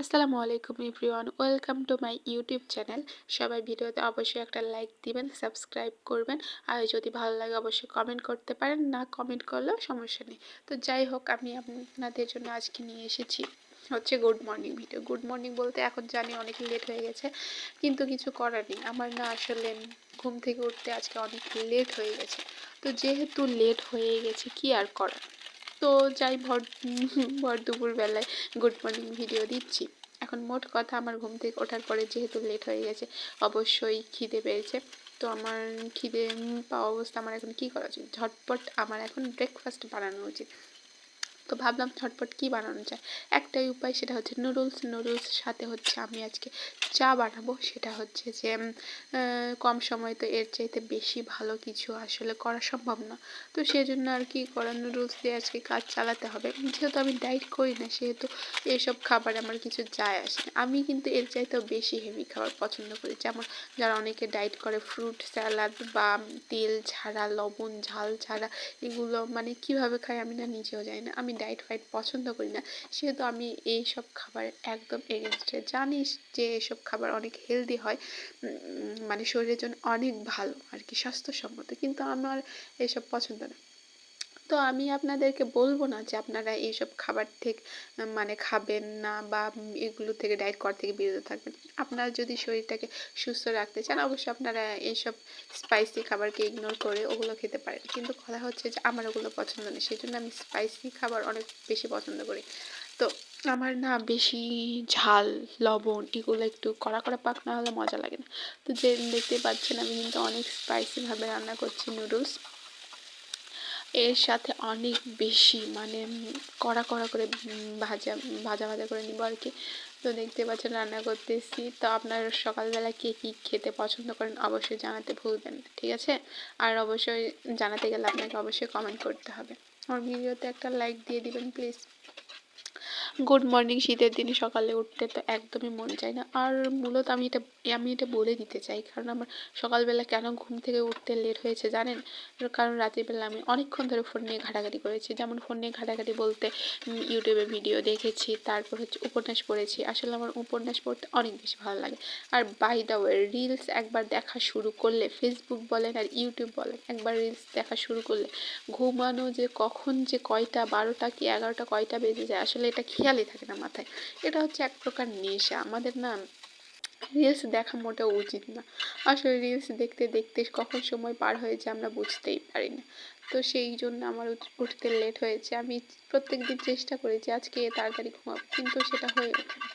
আসসালামু আলাইকুম everyone, welcome to my YouTube channel. সবাই ভিডিওতে অবশ্যই একটা লাইক দিবেন, সাবস্ক্রাইব করবেন। আর যদি ভালো লাগে অবশ্যই কমেন্ট করতে পারেন, না কমেন্ট করলেও সমস্যা নেই। তো যাই হোক, আমি আপনাদের জন্য আজকে নিয়ে এসেছি হচ্ছে good morning video good morning বলতে এখন জানি অনেক লেট হয়ে গেছে, কিন্তু কিছু করার নেই। আমার না আসলে ঘুম থেকে উঠতে আজকে অনেক লেট হয়ে গেছে। তো যেহেতু লেট হয়ে গেছে, কি আর করার? তো যাই ভর ভর দুপুরবেলায় গুড মর্নিং ভিডিও দিচ্ছি। এখন মোট কথা আমার ঘুম থেকে ওঠার পরে যেহেতু লেট হয়ে গেছে, অবশ্যই খিদে পেয়েছে। তো আমার খিদে পাওয়া অবস্থা আমার এখন কী করা উচিত? ঝটপট আমার এখন ব্রেকফাস্ট বানানো উচিত। তো ভাবলাম ঝটপট কী বানানো যায়। একটাই উপায় সেটা হচ্ছে নুডলস নুডলস সাথে হচ্ছে আমি আজকে চা বানাবো। সেটা হচ্ছে যে কম সময় তো এর চাইতে বেশি ভালো কিছু আসলে করা সম্ভব না। তো সেজন্য আর কি করা নুডলস দিয়ে আজকে কাজ চালাতে হবে। যেহেতু আমি ডাইট করি না, সেহেতু এসব খাবার আমার কিছু যায় আসে না। আমি কিন্তু এর চাইতেও বেশি হেভি খাবার পছন্দ করি। যেমন যারা অনেকে ডাইট করে ফ্রুট স্যালাড বা তেল ছাড়া, লবণ, ঝাল ছাড়া এগুলো মানে কীভাবে খায় আমি না, নিজেও জানি না। আমি ডায়েট ফাইট পছন্দ করি না। সেহেতু আমি এই সব খাবার একদম এগেনস্টে জানিস যে এসব খাবার অনেক হেলদি হয় মানে শরীরের জন্য অনেক ভালো আর কি, স্বাস্থ্যসম্মত। কিন্তু আমার এসব পছন্দ না। তো আমি আপনাদেরকে বলব না যে আপনারা এইসব খাবার থেকে মানে খাবেন না বা এগুলো থেকে ডায়েট করা থেকে বিরত থাকবেন। আপনারা যদি শরীরটাকে সুস্থ রাখতে চান, অবশ্যই আপনারা এইসব স্পাইসি খাবারকে ইগনোর করে ওগুলো খেতে পারেন। কিন্তু কথা হচ্ছে যে আমার ওগুলো পছন্দ নেই সেই জন্য আমি স্পাইসি খাবার অনেক বেশি পছন্দ করি। তো আমার না বেশি ঝাল, লবণ এগুলো একটু কড়া কড়া পাক না হলে মজা লাগে না। তো যে দেখতে পাচ্ছেন আমি কিন্তু অনেক স্পাইসিভাবে রান্না করছি নুডলস এর সাথে অনেক বেশি মানে কড়া কড়া করে ভাজা ভাজা ভাজা করে নিব আর কি। তো দেখতে পাচ্ছেন রান্না করতেছি। তো আপনার সকালবেলা কে কী খেতে পছন্দ করেন অবশ্যই জানাতে ভুলবেন ঠিক আছে? আর অবশ্যই জানাতে গেলে আপনাকে অবশ্যই কমেন্ট করতে হবে। আমার ভিডিওতে একটা লাইক দিয়ে দিবেন প্লিজ গুড মর্নিং শীতের দিনে সকালে উঠতে তো একদমই মন চায় না। আর মূলত আমি এটা আমি এটা বলে দিতে চাই, কারণ আমার সকালবেলা কেন ঘুম থেকে উঠতে লেট হয়েছে জানেন? কারণ রাত্রিবেলা আমি অনেকক্ষণ ধরে ফোন নিয়ে ঘাটাঘাটি করেছি। যেমন ফোন নিয়ে ঘাটাঘাটি বলতে ইউটিউবে ভিডিও দেখেছি, তারপর হচ্ছে উপন্যাস পড়েছি। আসলে আমার উপন্যাস পড়তে অনেক বেশি ভালো লাগে। আর বাই দ্য ওয়ে রিলস একবার দেখা শুরু করলে ফেসবুক বলেন আর ইউটিউব বলেন, একবার রিলস দেখা শুরু করলে, ঘুমানো যে কখন যে কয়টা, বারোটা কি এগারোটা কয়টা বেজে যায়, আসলে এটা খেয়ালই থাকে না মাথায়। এটা হচ্ছে এক প্রকার নেশা। আমাদের না রিলস দেখা মোটেও উচিত না। আসলে রিলস দেখতে দেখতে কখন সময় পার হয়েছে আমরা বুঝতেই পারি না তো সেই জন্য আমার উঠতে লেট হয়েছে। আমি প্রত্যেক দিন চেষ্টা করেছি আজকে তাড়াতাড়ি ঘুমাবো, কিন্তু সেটা হয়ে ওঠে না।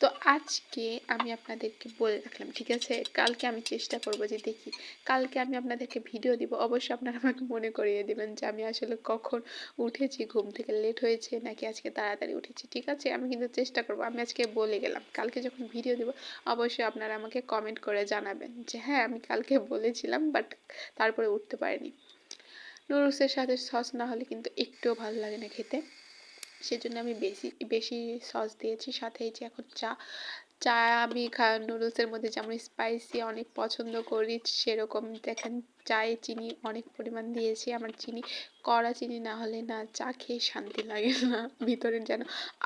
তো আজকে আমি আপনাদেরকে বলে রাখলাম, ঠিক আছে? কালকে আমি চেষ্টা করব যে দেখি, কালকে আমি আপনাদেরকে ভিডিও দিব। অবশ্যই আপনারা আমাকে মনে করিয়ে দেবেন যে আমি আসলে কখন উঠেছি, ঘুম থেকে লেট হয়েছে নাকি আজকে তাড়াতাড়ি উঠেছি, ঠিক আছে? আমি কিন্তু চেষ্টা করব, আমি আজকে বলে গেলাম। কালকে যখন ভিডিও দিব, অবশ্যই আপনারা আমাকে কমেন্ট করে জানাবেন যে হ্যাঁ আমি কালকে বলেছিলাম বাট তারপরে উঠতে পারিনি। নুডলসের সাথে সস না হলে কিন্তু একটুও ভালো লাগে না খেতে। সেজন্য আমি বেশি বেশি সস দিয়েছি। সাথে এই যে এখন চা চা আমি খা নুডলসের মধ্যে যেমন স্পাইসি অনেক পছন্দ করি, সেরকম দেখেন চায়ে চিনি অনেক পরিমাণ দিয়েছি। আমার চিনি, কড়া চিনি না হলে না চা খেয়ে শান্তি লাগে না। ভিতরে যেন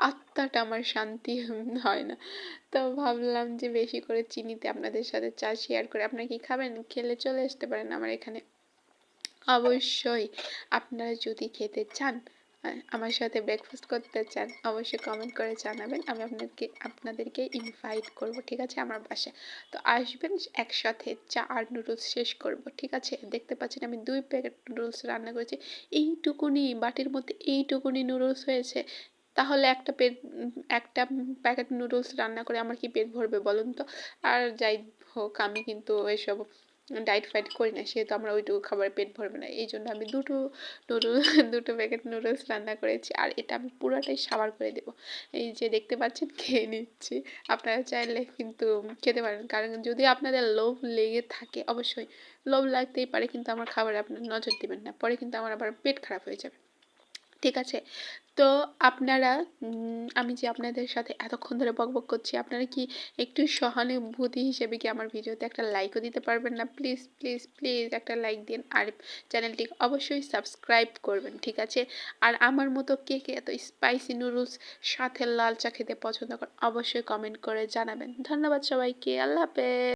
আত্মাটা আমার শান্তি হয় না। তো ভাবলাম যে বেশি করে চিনিতে আপনাদের সাথে চা শেয়ার করে আপনারা কি খাবেন? খেলে চলে আসতে পারেন আমার এখানে। অবশ্যই আপনারা যদি খেতে চান আমার সাথে ব্রেকফাস্ট করতে চান, অবশ্যই কমেন্ট করে জানাবেন। আমি আপনাদেরকে আপনাদেরকে ইনভাইট করব, ঠিক আছে? আমার বাসায়। তো আসবেন, একসাথে চা আর নুডলস শেষ করব, ঠিক আছে? দেখতে পাচ্ছেন আমি দুই প্যাকেট নুডলস রান্না করেছি। এইটুকুনি, বাটির মধ্যে এইটুকুনি নুডলস হয়েছে। তাহলে একটা পেট, একটা প্যাকেট নুডলস রান্না করে আমার কি পেট ভরবে বলুন তো? আর যাই হোক, আমি কিন্তু এসব ডায়েট ফাইট করি না, সেহেতু আমরা ওইটুকু খাবার পেট ভরবে না। এই জন্য আমি দুটো নুডল দুটো প্যাকেট নুডলস রান্না করেছি, আর এটা আমি পুরোটাই সাবার করে দেবো। এই যে দেখতে পাচ্ছেন, খেয়ে নিচ্ছি। আপনারা চাইলে কিন্তু খেতে পারেন, কারণ যদি আপনাদের লোভ লেগে থাকে, অবশ্যই লোভ লাগতেই পারে, কিন্তু আমার খাবার আপনার নজর দেবেন না। পরে কিন্তু আমার আবার পেট খারাপ হয়ে যাবে। ঠিক আছে। তো আপনারা আমি যে আপনাদের সাথে এতক্ষণ ধরে বকবক করছি, আপনারা কি একটু সহানুভূতি হিসেবে কি আমার ভিডিওতে একটা লাইকও দিতে পারবেন না? প্লিজ প্লিজ প্লিজ একটা লাইক দিন আর চ্যানেলটি অবশ্যই সাবস্ক্রাইব করবেন, ঠিক আছে? আর আমার মতো কে কে এত স্পাইসি নুডলস সাথে লাল চা খেতে পছন্দ করেন অবশ্যই কমেন্ট করে জানাবেন। ধন্যবাদ সবাইকে, আল্লাহ হাফেজ।